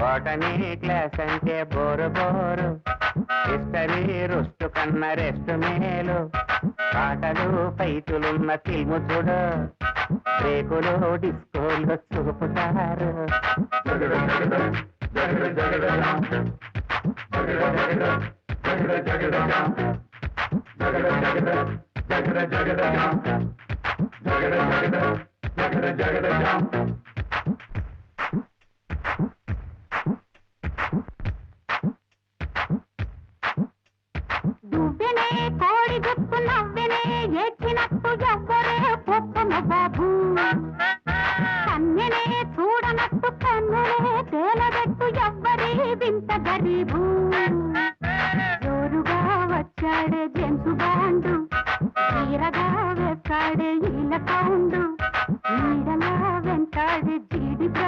Botany class అంటే bore bore. History రుస్టు కన్న రెస్ట్ మేలు. పాటలు పైతులున్న ఫిల్ము చూడు. బ్రేకులు డిస్కోలు చూపుతారు. నవ్వినే కోడి గుప్పు నవ్వినే ఏడ్చినట్టు ఎవ్వరే పొప్పును బాబు కన్యనే చూడనట్టు కన్నులే తేలదట్టు ఎవ్వరి వింత గరీబు జోరుగా వచ్చాడే జంతు బాండు తీరగా వేస్తాడే ఈల కౌండు